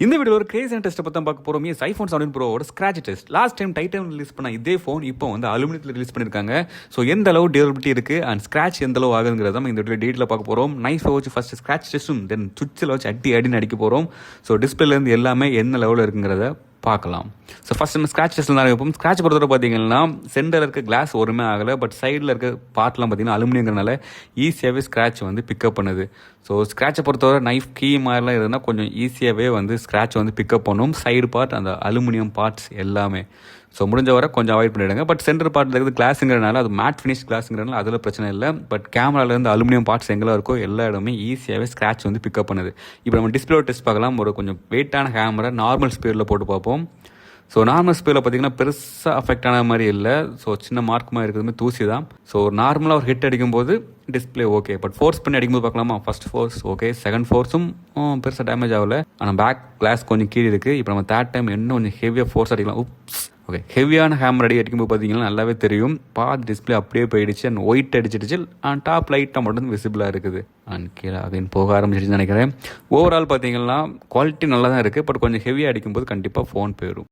இந்த வீடியோ ஒரு கிரேசியான டெஸ்ட்டை பற்றி பார்க்க போகிறோம் iPhone seven ப்ரோவோட scratch test last time Titan release பண்ண இதே ஃபோன் இப்போ வந்து அலுமினியத்தில் ரிலீஸ் பண்ணியிருக்காங்க ஸோ எந்த அளவு டியூரபிலிட்டி இருக்குது அண்ட் ஸ்க்ராட்ச் எந்த அளவு ஆகுங்கிறத நம்ம இந்த வீடியோ டீட்டில் பார்க்க போகிறோம் நைஃபை வச்சு ஃபஸ்ட் ஸ்க்ராட்ச் டெஸ்ட்டும் தென் சுவிட்சில் வச்சு அடி அடின்னு அடிக்க போகிறோம் ஸோ டிஸ்பிளேலேருந்து எல்லாமே என்ன லெவலில் இருக்குங்கிறத பார்க்கலாம். ஸோ ஃபஸ்ட் நம்ம ஸ்க்ராட்ச் டெஸ்ட்டில் நிறைய வைப்போம் ஸ்க்ராட்ச் பொறுத்தவரை பார்த்தீங்கன்னா சென்டரில் இருக்க கிளாஸ் ஒருமே ஆகலை பட் சைடில் இருக்க பார்ட்லாம் பார்த்தீங்கன்னா அலுமினியங்கிறனால ஈஸியாகவே ஸ்க்ராட்ச் வந்து பிக்கப் பண்ணுது. ஸோ ஸ்க்ராட்சை பொறுத்தவரை நைஃப் கீ மாதிரிலாம் இருந்தால் கொஞ்சம் ஈஸியாகவே வந்து ஸ்க்ராட்ச் வந்து பிக்கப் பண்ணும். சைடு பார்ட் அந்த அலுமினியம் பார்ட்ஸ் எல்லாமே. ஸோ முடிஞ்ச வரை கொஞ்சம் அவாய்ட் பண்ணிவிடுங்க பட் சென்டர் பார்ட்டில் இருக்கிறது கிளாஸுங்கிறனால அது மேட் ஃபினிஷ் கிளாஸுங்கிறனால அதில் பிரச்சனை இல்லை. பட் கேமராலேருந்து அலுமினியம் பார்ட்ஸ் எங்கெல்லாம் இருக்கோ எல்லா இடமே ஈஸியாகவே ஸ்க்ராட்ச் வந்து பிக்கப் பண்ணுது. இப்போ நம்ம டிஸ்பிளே டெஸ்ட் பார்க்கலாம். ஒரு கொஞ்சம் வெயிட்டான கேமரா நார்மல் ஸ்பீடில் போட்டு பார்ப்போம். ஸோ நார்மல் ஸ்பீடில் பார்த்தீங்கன்னா பெருசாக அஃபெக்ட் ஆன மாதிரி இல்லை. ஸோ சின்ன மார்க் மாதிரி இருக்கிறதுமே தூசி தான் ஸோ நார்மலாக ஒரு ஹிட் அடிக்கும்போது டிஸ்பிளே ஓகே பட் ஃபோர்ஸ் பண்ணி அடிக்கும்போது பார்க்கலாமா? ஃபர்ஸ்ட் ஃபோர்ஸ் ஓகே செகண்ட் ஃபோர்ஸும் பெருசாக டேமேஜ் ஆகலை. ஆனால் பேக் கிளாஸ் கொஞ்சம் கீழே இருக்குது இப்போ நம்ம தேர்ட் டைம் இன்னும் கொஞ்சம் ஹெவியாக ஃபோர்ஸ் அடிக்கலாம். உப்ஸ் ஓகே ஹெவியான ஹேமர் அடி அடிக்கும்போது பார்த்தீங்கன்னா நல்லாவே தெரியும். பாத் டிஸ்பிளே அப்படியே போயிடுச்சு. அண்ட் ஒயிட் அடிச்சிடுச்சு. அண்ட் டாப் லைட்டாக மட்டும் விசிபிளாக இருக்குது. அண்ட் கீழே அகைன் போக ஆரம்பிச்சிடுச்சுன்னு நினைக்கிறேன். ஓவரால் பார்த்தீங்கன்னா குவாலிட்டி நல்லா தான் இருக்குது பட் கொஞ்சம் ஹெவியாக அடிக்கும்போது கண்டிப்பாக ஃபோன் போயிடும்.